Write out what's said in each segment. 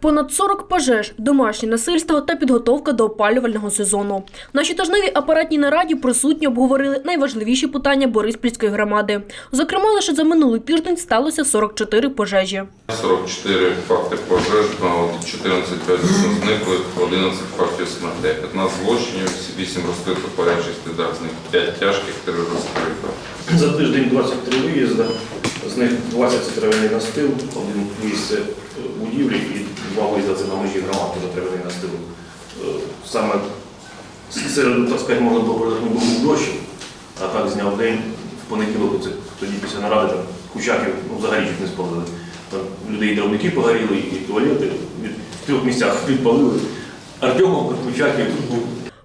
Понад 40 пожеж, домашнє насильство та підготовка до опалювального сезону. На щотижневій апаратній нараді присутні обговорили найважливіші питання Бориспільської громади. Зокрема, лише за минулий тиждень сталося 44 пожежі. 44 факти пожеж, на 14 зниклих, 11 фактів смертей, 15 злочинів, 8 розкрито по ряд 6 слідах, з них 5 тяжких, 3 розкрито. За тиждень 23 виїзди, з них 20 це травяний настил, один виїзд це будівлі і два це на межі громади за травяний настил. Е, Саме середу, так сказати, можна не був дощ, а так зняв день в понеділок, це тоді після наради там кучаків ну, взагалі не спалили. Там людей дровники погоріли, і туалети в трьох місцях підпалили. Артемов, Кучаків, ну,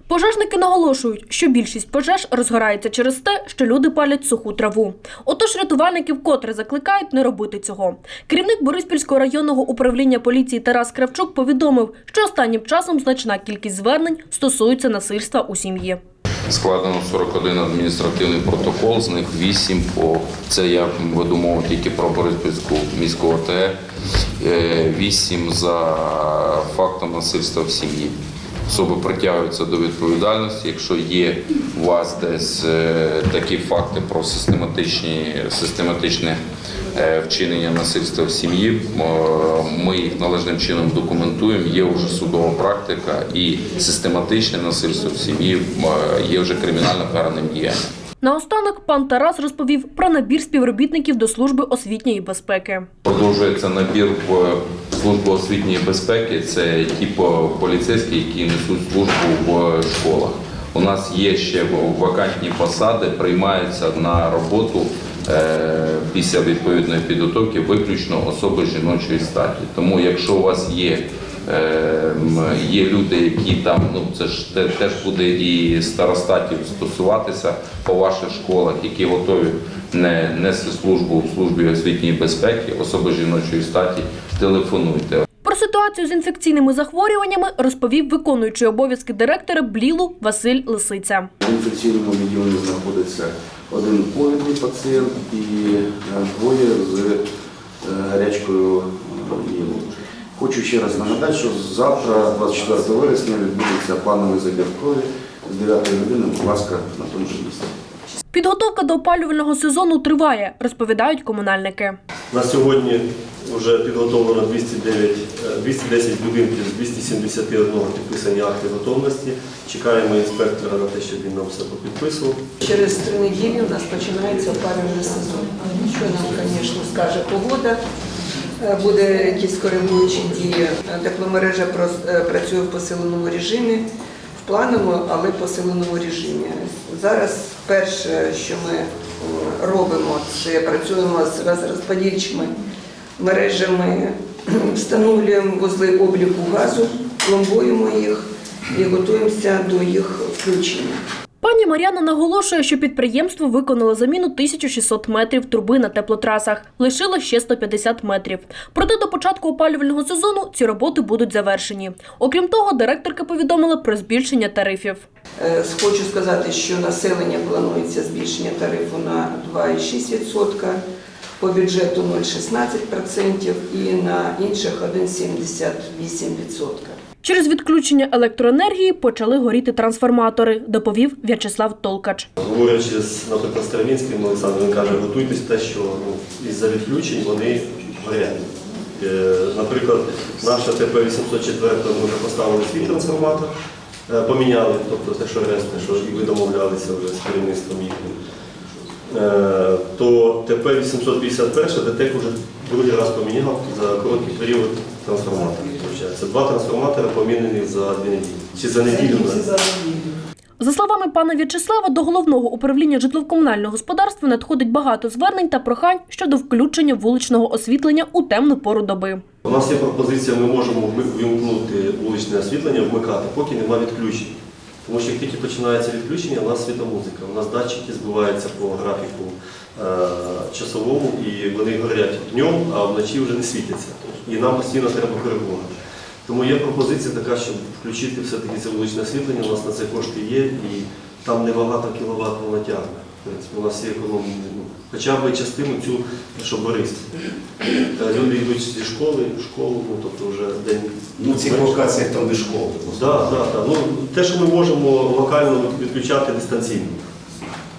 Пожежники наголошують, що більшість пожеж розгорається через те, що люди палять суху траву. Отож рятувальники вкотре закликають не робити цього. Керівник Бориспільського районного управління поліції Тарас Кравчук повідомив, що останнім часом значна кількість звернень стосується насильства у сім'ї. Складено 41 адміністративний протокол, з них 8 по це я веду мову тільки про Бориспільську міську ОТГ, 8 за фактом насильства в сім'ї. Особи притягуються до відповідальності. Якщо є у вас десь е, такі факти про систематичні систематичне е, вчинення насильства в сім'ї, е, ми їх належним чином документуємо. Є вже судова практика і систематичне насильство в сім'ї е, є вже кримінально караним діянням. Наостанок пан Тарас розповів про набір співробітників до служби освітньої безпеки. Продовжується набір в службу освітньої безпеки. Це ті по- поліцейські, які несуть службу в школах. У нас є ще вакантні посади, приймаються на роботу е, після відповідної підготовки виключно особи жіночої статі. Тому, якщо у вас є є люди, які там, ну це ж те- теж буде і старостатів стосуватися по ваших школах, які готові не нести службу в службі освітньої безпеки, особи жіночої статі, телефонуйте. Про ситуацію з інфекційними захворюваннями розповів виконуючий обов'язки директора Блілу Василь Лисиця. В інфекційному відділенні знаходиться один ковідний пацієнт і е, двоє з е, гарячкою е. Хочу ще раз нагадати, що завтра, 24 вересня, відбудеться плановий забір крові з 9 години, будь ласка, на тому ж місці. Підготовка до опалювального сезону триває, розповідають комунальники. На сьогодні вже підготовлено 209, е, 210 будинків з 271 підписані акти готовності. Чекаємо інспектора на те, щоб він нам все попідписував. Через три неділі у нас починається опалювальний сезон. Що нам, звісно, скаже погода, е, буде якісь коригуючі дії. Тепломережа е, працює в посиленому режимі, в плановому, але в посиленому режимі. Зараз перше, що ми е, робимо, це працюємо з розподільчими мережами, встановлюємо вузли обліку газу, пломбуємо їх і готуємося до їх включення. Пані Мар'яна наголошує, що підприємство виконало заміну 1600 метрів труби на теплотрасах, лишило ще 150 метрів. Проте до початку опалювального сезону ці роботи будуть завершені. Окрім того, директорка повідомила про збільшення тарифів. Е, Хочу сказати, що населення планується збільшення тарифу на 2,6%, по бюджету 0,16% і на інших 1,78%. Через відключення електроенергії почали горіти трансформатори, доповів В'ячеслав Толкач. Говорячи з наприклад Старовінським Олександром, він каже, готуйтесь те, що ну, із-за відключень вони горять. Е, Наприклад, наша ТП-804 ми вже поставили свій трансформатор, е, поміняли, тобто те, що ресне, що і ви домовлялися вже з керівництвом їхнім. Е, То ТП-851 ДТЕК вже другий раз поміняв за короткий період трансформатор. Це два трансформатори помінені за дві неділі. Чи за неділю? За словами пана В'ячеслава, до головного управління житлово-комунального господарства надходить багато звернень та прохань щодо включення вуличного освітлення у темну пору доби. У нас є пропозиція, ми можемо вимкнути вуличне освітлення, вмикати, поки немає відключень. Тому що як тільки починається відключення, у нас світомузика. У нас датчики збиваються по графіку е, часовому і вони горять днем, а вночі вже не світяться. І нам постійно треба коригувати. Тому є пропозиція така, щоб включити все-таки це вуличне освітлення. У нас на це кошти є, і там небагато кіловат воно тягне. У нас є економні ну, хоча б частину цю, що Бориспіль. Е, Люди йдуть зі школи в школу, ну тобто вже день. Ну, в цих локаціях там де школи. Так, так, так. Ну, те, що ми можемо локально відключати дистанційно.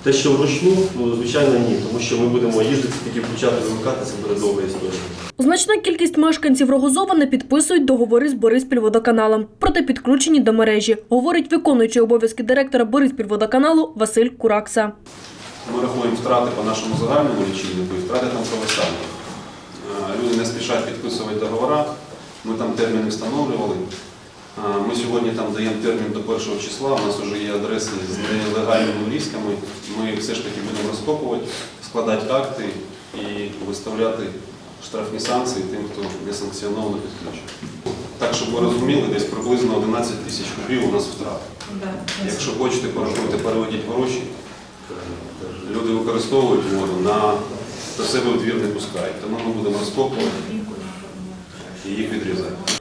Те, що вручну, ну, звичайно, ні, тому що ми будемо їздити, тільки включати, вимикати, це буде довга історія. Значна кількість мешканців Рогозова не підписують договори з Бориспільводоканалом, проте підключені до мережі, говорить виконуючий обов'язки директора Бориспільводоканалу Василь Куракса. Ми рахуємо втрати по нашому загальному лічильнику і втрати там колосальні. Е, Люди не спішать підписувати договори, ми там терміни встановлювали. Ми сьогодні там даємо термін до першого числа, у нас вже є адреси з нелегальними лісками. Ми все ж таки будемо розкопувати, складати акти і виставляти штрафні санкції тим, хто несанкціоновано підключив. Так, щоб ви розуміли, десь приблизно 11 тисяч кубів у нас втрат. Якщо хочете, порахуйте, переведіть гроші. Люди використовують воду на до себе в двір не пускають. Тому ми будемо розкопувати і їх відрізати.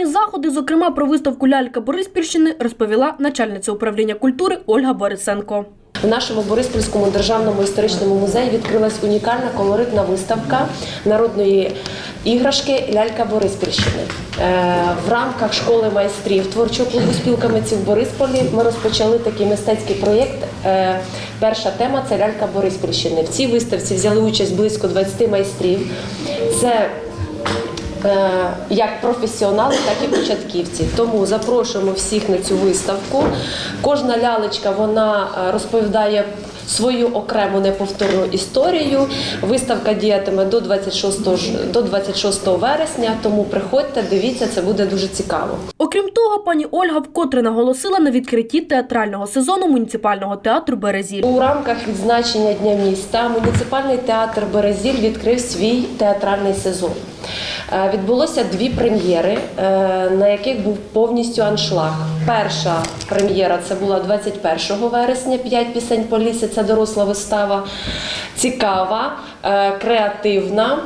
Культурні заходи, зокрема про виставку Лялька Бориспільщини, розповіла начальниця управління культури Ольга Борисенко. В нашому Бориспільському державному історичному музеї відкрилась унікальна колоритна виставка народної іграшки Лялька Бориспільщини. Е, В рамках школи майстрів творчого клубу спілка митців Борисполі ми розпочали такий мистецький проєкт. Е, Перша тема це лялька Бориспільщини. В цій виставці взяли участь близько 20 майстрів. Це як професіонали, так і початківці. Тому запрошуємо всіх на цю виставку. Кожна лялечка вона е, розповідає свою окрему неповторну історію. Виставка діятиме до 26, ж- до 26 вересня, тому приходьте, дивіться, це буде дуже цікаво. Окрім того, пані Ольга вкотре наголосила на відкритті театрального сезону муніципального театру Березіль. У рамках відзначення Дня міста муніципальний театр Березіль відкрив свій театральний сезон. Е, Відбулося дві прем'єри, е, на яких був повністю аншлаг. Перша прем'єра це була 21 вересня, п'ять пісень по лісі. Це доросла вистава, цікава, е, креативна.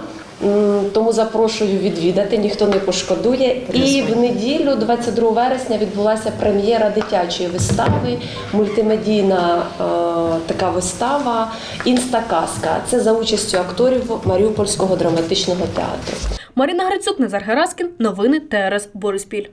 Тому запрошую відвідати, ніхто не пошкодує. І в неділю, 22 вересня, відбулася прем'єра дитячої вистави, мультимедійна е, така вистава Інстаказка. Це за участю акторів Маріупольського драматичного театру. Марина Грицюк, Назар Гераскін. Новини ТРС Бориспіль.